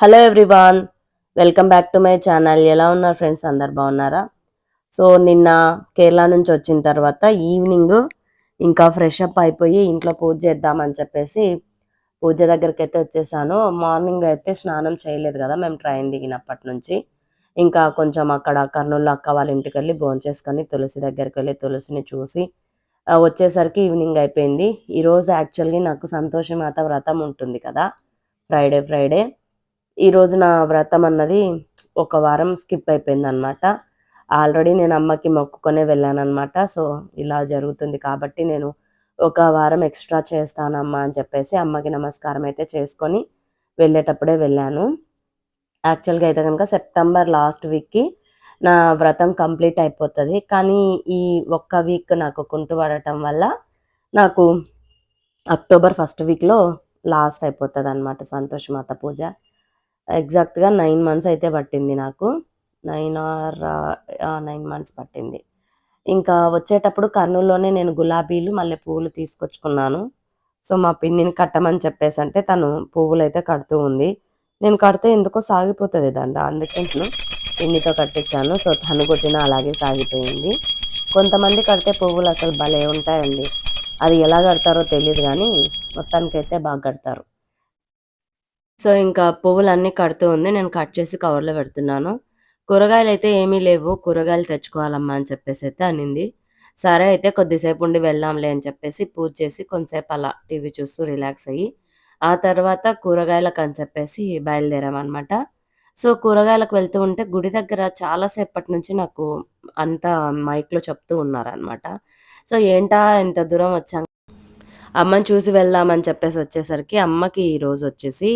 Hello everyone welcome back to my channel ఎలా ఉన్నారు friends అందరు బాగున్నారా? సో నిన్న కేరళ నుంచి వచ్చిన తర్వాత ఈవినింగ్ ఇంకా ఫ్రెష్ అప్ అయిపోయి ఇంట్లో పూజ చేద్దామని చెప్పేసి పూజ దగ్గరికి అయితే వచ్చేసాను. మార్నింగ్ అయితే స్నానం చేయలేదు కదా మేము ట్రైన్ దిగినప్పటి నుంచి. ఇంకా కొంచెం అక్కడ కర్నూలు అక్క వాళ్ళ ఇంటికి వెళ్ళి భోంచేసుకొని తులసి దగ్గరికి వెళ్ళి తులసిని చూసి వచ్చేసరికి ఈవినింగ్ అయిపోయింది. ఈరోజు యాక్చువల్గా నాకు సంతోషమాత వ్రతం ఉంటుంది కదా ఫ్రైడే ఫ్రైడే ఈరోజు నా వ్రతం అన్నది ఒక వారం స్కిప్ అయిపోయింది అనమాట ఆల్రెడీ నేను అమ్మకి మొక్కుకొనే వెళ్ళాను అనమాట సో ఇలా జరుగుతుంది కాబట్టి నేను ఒక వారం ఎక్స్ట్రా చేస్తానమ్మా అని చెప్పేసి అమ్మకి నమస్కారం అయితే చేసుకొని వెళ్ళేటప్పుడే వెళ్ళాను. యాక్చువల్గా అయితే కనుక సెప్టెంబర్ లాస్ట్ వీక్కి నా వ్రతం కంప్లీట్ అయిపోతుంది. కానీ ఈ ఒక్క వీక్ నాకు కుంటు పడటం వల్ల నాకు అక్టోబర్ ఫస్ట్ వీక్లో లాస్ట్ అయిపోతుంది అనమాట సంతోషమాత పూజ. ఎగ్జాక్ట్గా నైన్ మంత్స్ అయితే పట్టింది నాకు. నైన్ ఆర్ నైన్ మంత్స్ పట్టింది. ఇంకా వచ్చేటప్పుడు కర్నూలులోనే నేను గులాబీలు మళ్ళీ పువ్వులు తీసుకొచ్చుకున్నాను. సో మా పిన్నిని కట్టమని చెప్పేసి అంటే తను పువ్వులు అయితే కడుతూ ఉంది. నేను కడితే ఎందుకో సాగిపోతుంది దండ. అందుకే నేను పిన్నితో కట్టించాను. సో తను కొట్టిన అలాగే సాగిపోయింది. కొంతమంది కడితే పువ్వులు అసలు భలే ఉంటాయండి. అది ఎలా కడతారో తెలియదు కానీ మొత్తానికైతే బాగా కడతారు. సో ఇంకా పువ్వులన్నీ కడుతూ ఉంది. నేను కట్ చేసి కవర్లో పెడుతున్నాను. కూరగాయలు అయితే ఏమీ లేవు. కూరగాయలు తెచ్చుకోవాలమ్మా అని చెప్పేసి అయితే అనింది. సరే అయితే కొద్దిసేపు ఉండి వెళ్దాంలే అని చెప్పేసి పూజ చేసి కొంతసేపు అలా టీవీ చూస్తూ రిలాక్స్ అయ్యి ఆ తర్వాత కూరగాయలకు అని చెప్పేసి బయలుదేరామన్నమాట. సో కూరగాయలకు వెళ్తూ ఉంటే గుడి దగ్గర చాలా సేపటి నుంచి నాకు అంతా మైక్లో చెప్తూ ఉన్నారనమాట సో ఏంటా ఇంత దూరం వచ్చాం? అమ్మని చూసి వెళ్దామని చెప్పేసి వచ్చేసరికి అమ్మకి ఈ రోజు వచ్చేసి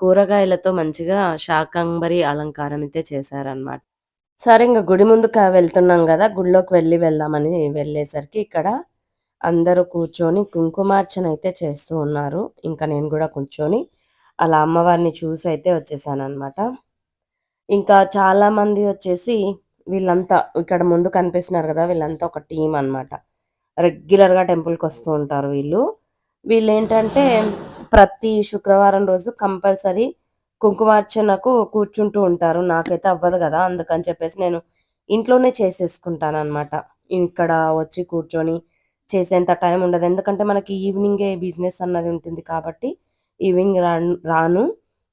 కూరగాయలతో మంచిగా శాకంబరి అలంకారం అయితే చేశారనమాట సరే ఇంకా గుడి ముందుకు వెళ్తున్నాం కదా గుడిలోకి వెళ్ళి వెళ్దామని వెళ్ళేసరికి ఇక్కడ అందరూ కూర్చొని కుంకుమార్చన అయితే చేస్తూ ఉన్నారు. ఇంకా నేను కూడా కూర్చొని అలా అమ్మవారిని చూసి అయితే వచ్చేసాను ఇంకా చాలామంది వచ్చేసి వీళ్ళంతా ఇక్కడ ముందు కనిపిస్తున్నారు కదా వీళ్ళంతా ఒక టీం అన్నమాట. రెగ్యులర్గా టెంపుల్కి వస్తూ ఉంటారు వీళ్ళు. వీళ్ళు ఏంటంటే ప్రతి శుక్రవారం రోజు కంపల్సరీ కుంకుమార్చనకు కూర్చుంటూ ఉంటారు. నాకైతే అవ్వదు కదా అందుకని చెప్పేసి నేను ఇంట్లోనే చేసేసుకుంటాను అనమాట ఇక్కడ వచ్చి కూర్చొని చేసేంత టైం ఉండదు. ఎందుకంటే మనకి ఈవినింగే బిజినెస్ అన్నది ఉంటుంది కాబట్టి ఈవినింగ్ రాను రాను.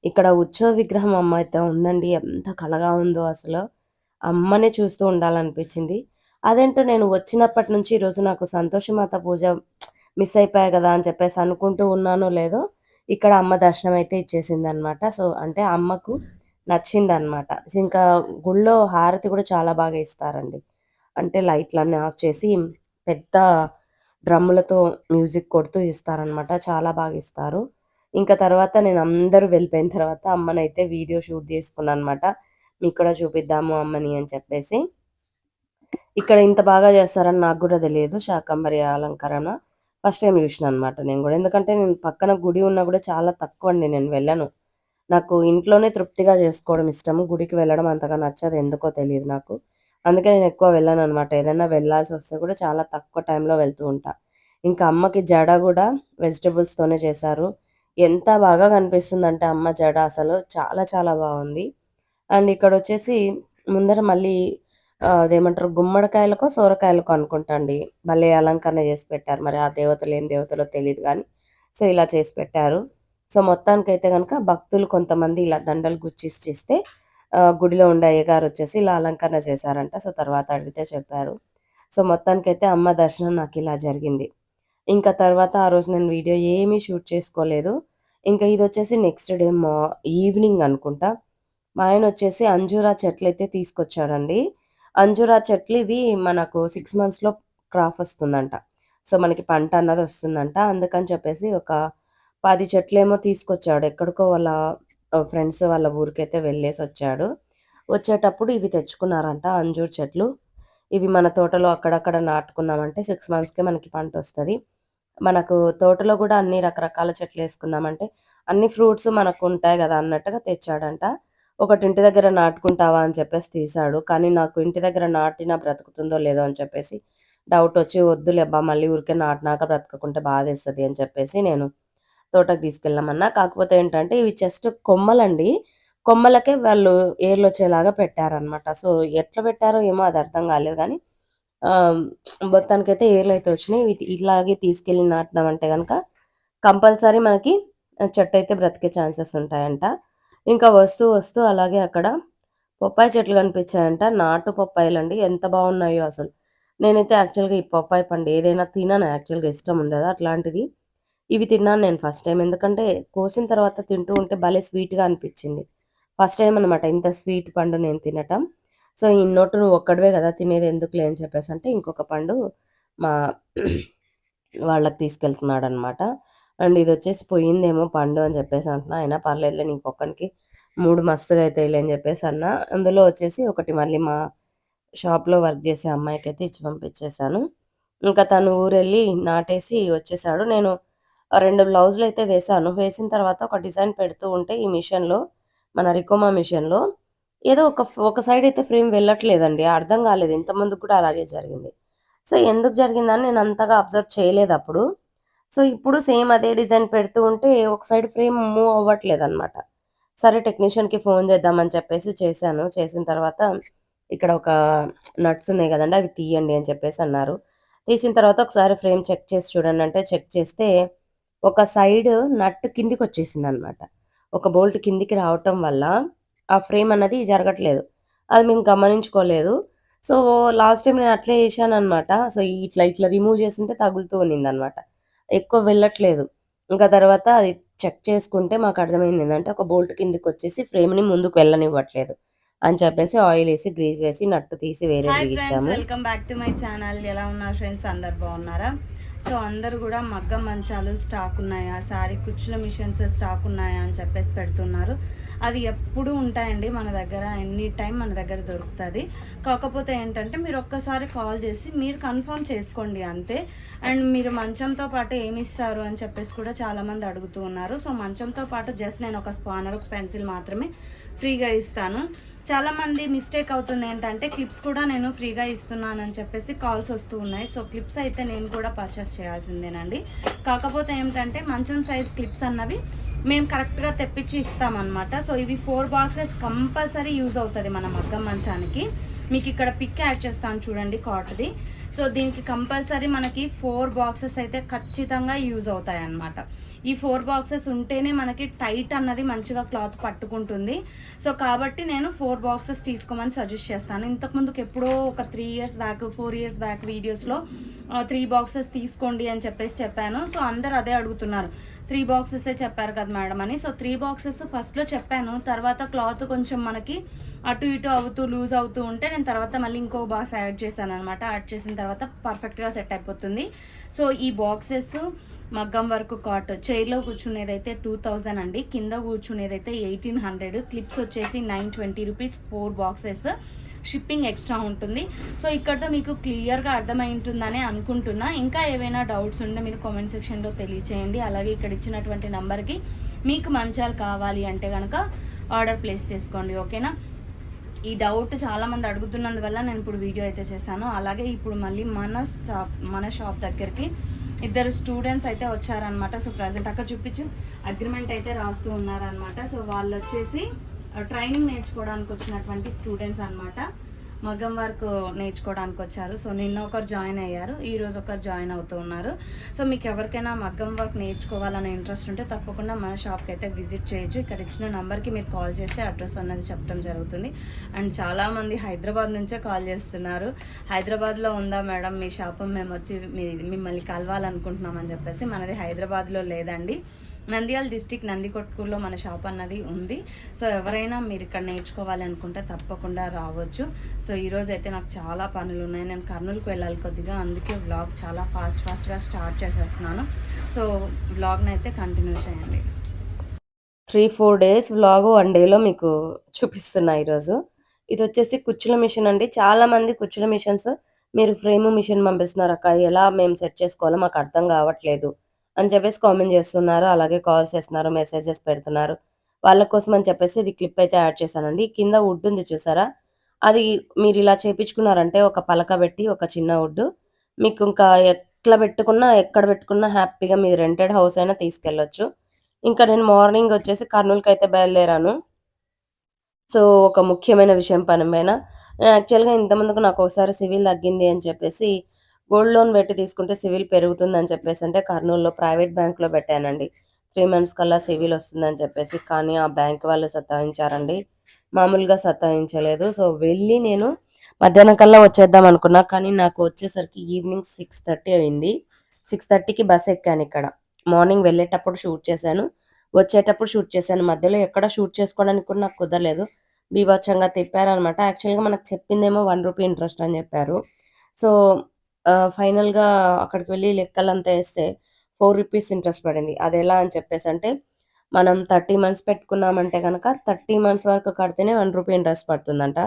ఇక్కడ ఉత్సవ విగ్రహం అమ్మ అయితే ఉందండి. ఎంత కలగా ఉందో అసలు. అమ్మనే చూస్తూ ఉండాలనిపించింది. అదేంటో నేను వచ్చినప్పటి నుంచి ఈరోజు నాకు సంతోషమాత పూజ మిస్ అయిపోయా కదా అని చెప్పేసి అనుకుంటూ ఉన్నానో లేదో ఇక్కడ అమ్మ దర్శనం అయితే ఇచ్చేసింది అనమాట సో అంటే అమ్మకు నచ్చింది అనమాట ఇంకా గుళ్ళో హారతి కూడా చాలా బాగా ఇస్తారండి. అంటే లైట్లన్నీ ఆఫ్ చేసి పెద్ద డ్రమ్ములతో మ్యూజిక్ కొడుతూ ఇస్తారనమాట. చాలా బాగా ఇస్తారు. ఇంకా తర్వాత నేను అందరూ వెళ్ళిపోయిన తర్వాత అమ్మనైతే వీడియో షూట్ చేసుకున్నాను అనమాట మీకు కూడా చూపిద్దాము అమ్మని అని చెప్పేసి. ఇక్కడ ఇంత బాగా చేస్తారని నాకు కూడా తెలియదు. శాకంబరి అలంకరణ. ఫస్ట్ టైం చూసిన అనమాట నేను కూడా. ఎందుకంటే నేను పక్కన గుడి ఉన్నా కూడా చాలా తక్కువ అండి నేను వెళ్ళను. నాకు ఇంట్లోనే తృప్తిగా చేసుకోవడం ఇష్టము గుడికి వెళ్ళడం అంతగా నచ్చదు ఎందుకో తెలియదు నాకు. అందుకే నేను ఎక్కువ వెళ్ళను అనమాట ఏదైనా వెళ్ళాల్సి వస్తే కూడా చాలా తక్కువ టైంలో వెళ్తూ ఉంటా. ఇంకా అమ్మకి జడ కూడా వెజిటబుల్స్తోనే చేశారు. ఎంత బాగా కనిపిస్తుందంటే అమ్మ జడ అసలు. చాలా చాలా బాగుంది. అండ్ ఇక్కడ వచ్చేసి ముందర మళ్ళీ అదేమంటారు? గుమ్మడికాయలకో సోరకాయలకో అనుకుంటా అండి. భలే అలంకరణ చేసి పెట్టారు. మరి ఆ దేవతలు ఏం దేవతలో తెలియదు కానీ. సో ఇలా చేసి పెట్టారు. సో మొత్తానికైతే కనుక భక్తులు కొంతమంది ఇలా దండలు గుచ్చిస్తే గుడిలో ఉండే అయ్యగారు వచ్చేసి ఇలా అలంకరణ చేశారంట. సో తర్వాత అడిగితే చెప్పారు. సో మొత్తానికైతే అమ్మ దర్శనం నాకు ఇలా జరిగింది. ఇంకా తర్వాత ఆ రోజు నేను వీడియో ఏమీ షూట్ చేసుకోలేదు. ఇంకా ఇది వచ్చేసి నెక్స్ట్ డే మా ఈవినింగ్ అనుకుంటా. మా ఆయన వచ్చేసి అంజూరా చెట్లు అయితే తీసుకొచ్చాడండి. అంజూరా చెట్లు ఇవి మనకు సిక్స్ మంత్స్లో క్రాప్ వస్తుందంట. సో మనకి పంట అన్నది వస్తుందంట. అందుకని చెప్పేసి ఒక పది చెట్లేమో తీసుకొచ్చాడు. ఎక్కడికో వాళ్ళ ఫ్రెండ్స్ వాళ్ళ ఊరికైతే వెళ్ళేసి వచ్చాడు. వచ్చేటప్పుడు ఇవి తెచ్చుకున్నారంట అంజూర్ చెట్లు. ఇవి మన తోటలో అక్కడక్కడ నాటుకున్నామంటే సిక్స్ మంత్స్కే మనకి పంట వస్తుంది. మనకు తోటలో కూడా అన్ని రకరకాల చెట్లు వేసుకున్నామంటే అన్ని ఫ్రూట్స్ మనకు ఉంటాయి కదా అన్నట్టుగా తెచ్చాడంట. ఒకటి ఇంటి దగ్గర నాటుకుంటావా అని చెప్పేసి తీసాడు కానీ నాకు ఇంటి దగ్గర నాటినా బ్రతుకుతుందో లేదో అని చెప్పేసి డౌట్ వచ్చి వద్దులేబ్బా మళ్ళీ ఊరికే నాటినాక బ్రతకకుంటే బాధేస్తుంది అని చెప్పేసి నేను తోటకి తీసుకెళ్ళామన్నా. కాకపోతే ఏంటంటే ఇవి జస్ట్ కొమ్మలండి. కొమ్మలకే వాళ్ళు ఏర్లు వచ్చేలాగా పెట్టారనమాట సో ఎట్లా పెట్టారో ఏమో అది అర్థం కాలేదు కానీ మొత్తానికైతే ఏర్లు అయితే వచ్చినాయి. ఇవి ఇలాగే తీసుకెళ్ళి నాటినామంటే కనుక కంపల్సరీ మనకి చెట్టు అయితే బ్రతికే ఛాన్సెస్ ఉంటాయంట. ఇంకా వస్తూ వస్తూ అలాగే అక్కడ పొప్పాయి చెట్లు కనిపించాయంట. నాటు పొప్పాయిలు అండి ఎంత బాగున్నాయో అసలు. నేనైతే యాక్చువల్గా ఈ పొప్పాయి పండు ఏదైనా తినాను. యాక్చువల్గా ఇష్టం ఉండదు. అట్లాంటిది ఇవి తిన్నాను నేను ఫస్ట్ టైం. ఎందుకంటే కోసిన తర్వాత తింటూ ఉంటే భలే స్వీట్గా అనిపించింది. ఫస్ట్ టైం అనమాట ఇంత స్వీట్ పండు నేను తినటం. సో ఈ నోటు నువ్వు ఒక్కడవే కదా తినేది ఎందుకు లేని చెప్పేసి అంటే ఇంకొక పండు మా వాళ్ళకి తీసుకెళ్తున్నాడు అనమాట అండ్ ఇది వచ్చేసి పోయిందేమో పండు అని చెప్పేసి అంటున్నా. అయినా పర్లేదులే ఇంకొకరికి మూడు మస్తుగా అయితే అని చెప్పేసి అన్న. అందులో వచ్చేసి ఒకటి మళ్ళీ మా షాప్లో వర్క్ చేసే అమ్మాయికి అయితే ఇచ్చి పంపించేశాను. ఇంకా తను ఊరెళ్ళి నాటేసి వచ్చేసాడు. నేను రెండు బ్లౌజులు అయితే వేశాను. వేసిన తర్వాత ఒక డిజైన్ పెడుతూ ఉంటే ఈ మిషన్లో మన రికోమా మిషన్లో ఏదో ఒక ఒక సైడ్ అయితే ఫ్రేమ్ వెళ్ళట్లేదండి. అర్థం కాలేదు. ఇంతమందికి కూడా అలాగే జరిగింది. సో ఎందుకు జరిగిందని నేను అంతగా అబ్జర్వ్ చేయలేదు అప్పుడు. సో ఇప్పుడు సేమ్ అదే డిజైన్ పెడుతూ ఉంటే ఒక సైడ్ ఫ్రేమ్ మూవ్ అవ్వట్లేదు అనమాట సరే టెక్నీషియన్కి ఫోన్ చేద్దామని చెప్పేసి చేశాను. చేసిన తర్వాత ఇక్కడ ఒక నట్స్ ఉన్నాయి కదండి అవి తీయండి అని చెప్పేసి అన్నారు. తీసిన తర్వాత ఒకసారి ఫ్రేమ్ చెక్ చేసి చూడండి అంటే చెక్ చేస్తే ఒక సైడ్ నట్ కిందికి వచ్చేసింది అనమాట ఒక బోల్ట్ కిందికి రావటం వల్ల ఆ ఫ్రేమ్ అన్నది జరగట్లేదు. అది మేము గమనించుకోలేదు. సో లాస్ట్ టైం నేను అట్లే చేశాను అనమాట సో ఇట్లా ఇట్లా రిమూవ్ చేస్తుంటే తగులుతూ ఉన్నింది అనమాట ఎక్కువ వెళ్ళట్లేదు. ఇంకా తర్వాత అది చెక్ చేసుకుంటే మాకు అర్థమైంది ఏంటంటే ఒక బోల్ట్ కిందికి వచ్చేసి ఫ్రేమ్ని ముందుకు వెళ్ళనివ్వట్లేదు అని చెప్పేసి ఆయిల్ వేసి గ్రీజ్ వేసి నట్టు తీసి వేరే ఇచ్చాము. Welcome back to my channel ఎలా ఉన్నారు ఫ్రెండ్స్ అందరు బాగున్నారా? సో అందరు కూడా మగ్గం మంచాలు స్టాక్ ఉన్నాయా? సారీ కుచ్చుల మిషన్స్ స్టాక్ ఉన్నాయా అని చెప్పేసి పెడుతున్నారు. అవి ఎప్పుడు ఉంటాయండి మన దగ్గర. ఎనీ టైం మన దగ్గర దొరుకుతుంది. కాకపోతే ఏంటంటే మీరు ఒక్కసారి కాల్ చేసి మీరు కన్ఫర్మ్ చేసుకోండి అంతే. అండ్ మీరు మంచంతో పాటు ఏమి ఇస్తారు అని చెప్పేసి కూడా చాలామంది అడుగుతూ ఉన్నారు. సో మంచంతో పాటు జస్ట్ నేను ఒక స్పానర్ ఒక పెన్సిల్ మాత్రమే ఫ్రీగా ఇస్తాను. చాలా మంది మిస్టేక్ అవుతుంది ఏంటంటే క్లిప్స్ కూడా నేను ఫ్రీగా ఇస్తున్నానని చెప్పేసి కాల్స్ వస్తూ ఉన్నాయి. సో క్లిప్స్ అయితే నేను కూడా పర్చేస్ చేయాల్సిందేనండి. కాకపోతే ఏమిటంటే మంచం సైజ్ క్లిప్స్ అన్నవి మేము కరెక్ట్గా తెప్పించి ఇస్తామన్నమాట. సో ఇవి ఫోర్ బాక్సెస్ కంపల్సరీ యూజ్ అవుతుంది మన మగ్గం మంచానికి. మీకు ఇక్కడ పిక్ యాడ్ చేస్తాను చూడండి కాట్ది సో దీనికి కంపల్సరీ మనకి ఫోర్ బాక్సెస్ అయితే ఖచ్చితంగా యూజ్ అవుతాయి అన్నమాట ఈ ఫోర్ బాక్సెస్ ఉంటేనే మనకి టైట్ అన్నది మంచిగా క్లాత్ పట్టుకుంటుంది. సో కాబట్టి నేను ఫోర్ బాక్సెస్ తీసుకోమని సజెస్ట్ చేస్తాను. ఇంతకుముందుకు ఎప్పుడో ఒక three years back four years back వీడియోస్లో త్రీ బాక్సెస్ తీసుకోండి అని చెప్పేసి చెప్పాను. సో అందరు అదే అడుగుతున్నారు. త్రీ బాక్సెస్ చెప్పారు కదా మేడం అని. సో త్రీ బాక్సెస్ ఫస్ట్లో చెప్పాను. తర్వాత క్లాత్ కొంచెం మనకి అటు ఇటు అవుతూ లూజ్ అవుతూ ఉంటే నేను తర్వాత మళ్ళీ ఇంకో బాక్స్ యాడ్ చేశాను అనమాట. యాడ్ చేసిన తర్వాత పర్ఫెక్ట్గా సెట్ అయిపోతుంది. సో ఈ బాక్సెస్ మగ్గం వర్క్ కాట్ చైర్లో కూర్చునేదైతే టూ థౌజండ్ అండి. కింద కూర్చునేదైతే ఎయిటీన్ హండ్రెడ్ క్లిప్స్ వచ్చేసి nine twenty rupees four boxes shipping extra ఉంటుంది. సో ఇక్కడతో మీకు క్లియర్గా అర్థమై ఉంటుందని అనుకుంటున్నా. ఇంకా ఏవైనా డౌట్స్ ఉంటే మీరు కామెంట్ సెక్షన్లో తెలియచేయండి. అలాగే ఇక్కడ ఇచ్చినటువంటి నెంబర్కి మీకు మంచాలు కావాలి అంటే కనుక ఆర్డర్ ప్లేస్ చేసుకోండి. ఓకేనా? ఈ డౌట్ చాలామంది అడుగుతున్నందువల్ల నేను ఇప్పుడు వీడియో అయితే చేశాను. అలాగే ఇప్పుడు మళ్ళీ మన షాప్ మన షాప్ దగ్గరికి ఇద్దరు స్టూడెంట్స్ అయితే వచ్చారనమాట సో ప్రజెంట్ అక్కడ చూపించు. అగ్రిమెంట్ అయితే రాస్తూ ఉన్నారనమాట సో వాళ్ళు వచ్చేసి uh, ట్రైనింగ్ నేర్చుకోవడానికి వచ్చినటువంటి స్టూడెంట్స్ అనమాట మగ్గం వర్క్ నేర్చుకోవడానికి వచ్చారు. సో నిన్న ఒకరు జాయిన్ అయ్యారు. ఈరోజు ఒకరు జాయిన్ అవుతూ ఉన్నారు. సో మీకు ఎవరికైనా మగ్గం వర్క్ నేర్చుకోవాలనే ఇంట్రెస్ట్ ఉంటే తప్పకుండా మన షాప్కి అయితే విజిట్ చేయొచ్చు. ఇక్కడ ఇచ్చిన నెంబర్కి మీరు కాల్ చేస్తే అడ్రస్ అన్నది చెప్పడం జరుగుతుంది. అండ్ చాలామంది హైదరాబాద్ నుంచే కాల్ చేస్తున్నారు. హైదరాబాద్లో ఉందా మేడం? మీ షాప్ మేము వచ్చి మిమ్మల్ని కలవాలనుకుంటున్నామని చెప్పేసి మనది హైదరాబాద్లో లేదండి. నంద్యాల డిస్టిక్ నందికొట్కూరులో మన షాప్ అన్నది ఉంది. సో ఎవరైనా మీరు ఇక్కడ నేర్చుకోవాలి అనుకుంటే తప్పకుండా రావచ్చు. సో ఈరోజు అయితే నాకు చాలా పనులు ఉన్నాయి. నేను కర్నూలుకు వెళ్ళాలి కొద్దిగా. అందుకే వ్లాగ్ చాలా ఫాస్ట్ ఫాస్ట్గా స్టార్ట్ చేసేస్తున్నాను. సో వ్లాగ్ని అయితే కంటిన్యూ చేయండి. Three four days vlog one డేలో మీకు చూపిస్తున్నా ఈరోజు ఇది వచ్చేసి కుచ్చుల మిషన్ అండి. చాలామంది కుచ్చుల మిషన్స్ మీరు ఫ్రేమ్ మిషన్ పంపిస్తున్నారు అక్క ఎలా మేము సెట్ చేసుకోవాలో మాకు అర్థం కావట్లేదు. అని చెప్పేసి కామెంట్ చేస్తున్నారు. అలాగే కాల్స్ చేస్తున్నారు మెసేజెస్ పెడుతున్నారు. వాళ్ళ కోసం అని చెప్పేసి ఇది క్లిప్ అయితే యాడ్ చేశానండి. కింద వుడ్ ఉంది చూసారా? అది మీరు ఇలా చేపించుకున్నారంటే ఒక పలక పెట్టి ఒక చిన్న వుడ్. మీకు ఇంకా ఎట్లా పెట్టుకున్నా ఎక్కడ పెట్టుకున్నా హ్యాపీగా మీరు రెంటెడ్ హౌస్ అయినా తీసుకెళ్ళొచ్చు. ఇంకా నేను మార్నింగ్ వచ్చేసి కర్నూలుకి అయితే బయలుదేరాను. సో ఒక ముఖ్యమైన విషయం పని పైన యాక్చువల్గా ఇంతమందికి నాకు ఒకసారి సివిల్ తగ్గింది అని చెప్పేసి గోల్డ్ లోన్ పెట్టి తీసుకుంటే సివిల్ పెరుగుతుంది అని చెప్పేసి అంటే కర్నూలులో ప్రైవేట్ బ్యాంక్లో పెట్టానండి. త్రీ మంత్స్ కల్లా సివిల్ వస్తుందని చెప్పేసి కానీ ఆ బ్యాంక్ వాళ్ళు సతాయించారండి మామూలుగా సతాయించలేదు సో వెళ్ళి నేను మధ్యాహ్నం కల్లా వచ్చేద్దాం అనుకున్నా కానీ నాకు వచ్చేసరికి ఈవినింగ్ సిక్స్ థర్టీ అయింది. సిక్స్ థర్టీకి బస్ ఎక్కాను ఇక్కడ. మార్నింగ్ వెళ్ళేటప్పుడు షూట్ చేశాను. వచ్చేటప్పుడు షూట్ చేశాను. మధ్యలో ఎక్కడ షూట్ చేసుకోవడానికి కూడా నాకు కుదరలేదు. బీభత్సంగా తిప్పారనమాట యాక్చువల్గా మనకు చెప్పిందేమో వన్ రూపీ ఇంట్రెస్ట్ అని చెప్పారు. సో ఫైనల్గా అక్కడికి వెళ్ళి లెక్కలంతా వేస్తే ఫోర్ రూపీస్ ఇంట్రెస్ట్ పడింది. అది ఎలా అని చెప్పేసి అంటే మనం థర్టీ మంత్స్ పెట్టుకున్నామంటే కనుక థర్టీ మంత్స్ వరకు కడితేనే వన్ రూపీ ఇంట్రెస్ట్ పడుతుందంట.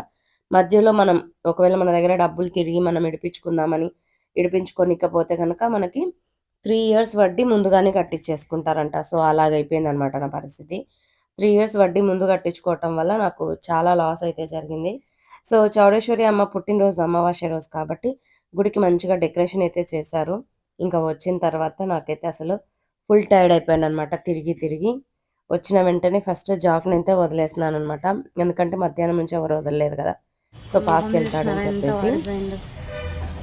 మధ్యలో మనం ఒకవేళ మన దగ్గర డబ్బులు తిరిగి మనం ఇడిపించుకుందామని ఇడిపించుకోనికపోతే కనుక మనకి త్రీ ఇయర్స్ వడ్డీ ముందుగానే కట్టించేసుకుంటారంట సో అలాగైపోయింది అనమాట నా పరిస్థితి. త్రీ ఇయర్స్ వడ్డీ ముందు కట్టించుకోవటం వల్ల నాకు చాలా లాస్ అయితే జరిగింది. సో చౌడేశ్వరి అమ్మ పుట్టినరోజు అమావాస్య రోజు కాబట్టి గుడికి మంచిగా డెకరేషన్ అయితే చేశారు. ఇంకా వచ్చిన తర్వాత నాకైతే అసలు ఫుల్ టైర్డ్ అయిపోయాను అనమాట తిరిగి తిరిగి. వచ్చిన వెంటనే ఫస్ట్ జాక్ని అయితే వదిలేస్తున్నాను అనమాట ఎందుకంటే మధ్యాహ్నం నుంచి ఎవరు వదలలేదు కదా. సో పాస్కి వెళ్తాడని చెప్పేసి.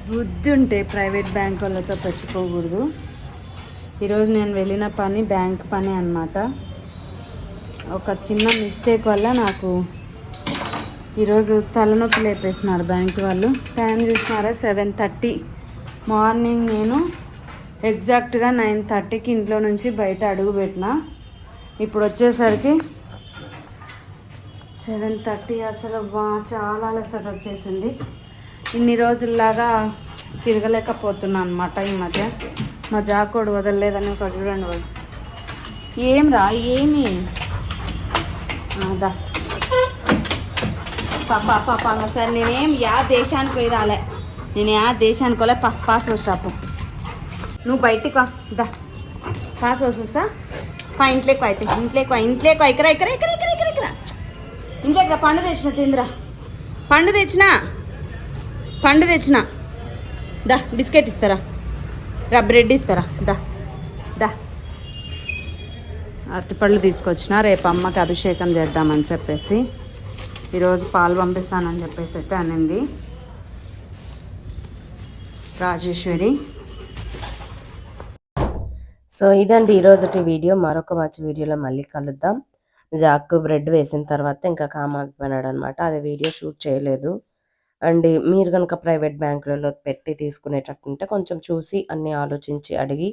బుద్ధి ఉంటే ప్రైవేట్ బ్యాంక్ వాళ్ళతో పెట్టుకోకూడదు. ఈరోజు నేను వెళ్ళిన పని బ్యాంక్ పని అన్నమాట. ఒక చిన్న మిస్టేక్ వల్ల నాకు ఈరోజు తలనొప్పి లేపేసినారు బ్యాంక్ వాళ్ళు. టైం చూసినారా? Seven thirty. మార్నింగ్ నేను ఎగ్జాక్ట్గా నైన్ థర్టీకి ఇంట్లో నుంచి బయట అడుగు పెట్టిన. ఇప్పుడు వచ్చేసరికి సెవెన్ థర్టీ అసలు బా చాలా అలసట వచ్చేసింది. ఇన్ని రోజుల్లాగా తిరగలేకపోతున్నా అనమాట ఈ మధ్య. మా జాకోడు వదలలేదని ఒక చూడండి వాడు ఏం రా ఏమి? అదా దా. పాప పాప సార్ నేనేం యా దేశానికి పోయి రాలే. నేను యా దేశానికి పోలే పా పాస్పోర్ట్ షాపు నువ్వు బయటికి వా దా. పాస్పోర్ట్ చూసా పా ఇంట్లోకి అయితే. ఇంట్లోకి ఇంట్లోకి ఇక్కడ ఇక్కడ ఇక్కడ ఇక్కడ ఇక్కడ ఇక్కడ. ఇంట్లోకి పండు తెచ్చిన తిందిరా పండు తెచ్చినా? పండు తెచ్చిన? దా బిస్కెట్ ఇస్తారా? రా బ్రెడ్ ఇస్తారా? దా దా. అరటిపళ్ళు తీసుకొచ్చిన రేపు అమ్మకి అభిషేకం చేద్దామని చెప్పేసి. ఈరోజు పాలు పంపిస్తానని చెప్పేసి అయితే అనింది. రాజేశ్వరి. సో ఇదండి ఈరోజుటి వీడియో. మరొక మంచి వీడియోలో మళ్ళీ కలుద్దాం. జాక్ బ్రెడ్ వేసిన తర్వాత ఇంకా కామాగిపోయినాడు అనమాట అది వీడియో షూట్ చేయలేదు. అండ్ మీరు కనుక ప్రైవేట్ బ్యాంకులలో పెట్టి తీసుకునేటట్టుంటే కొంచెం చూసి అన్ని ఆలోచించి అడిగి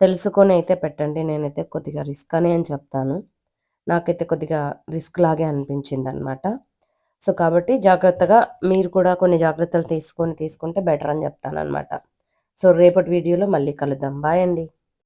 తెలుసుకొని అయితే పెట్టండి. నేనైతే కొద్దిగా రిస్క్ అని అని చెప్తాను. నాకైతే కొద్దిగా రిస్క్ లాగే అనిపించింది అనమాట సో కాబట్టి జాగ్రత్తగా మీరు కూడా కొన్ని జాగ్రత్తలు తీసుకొని తీసుకుంటే బెటర్ అని చెప్తాను అనమాట సో రేపటి వీడియోలో మళ్ళీ కలుద్దాం. బాయ్ అండి.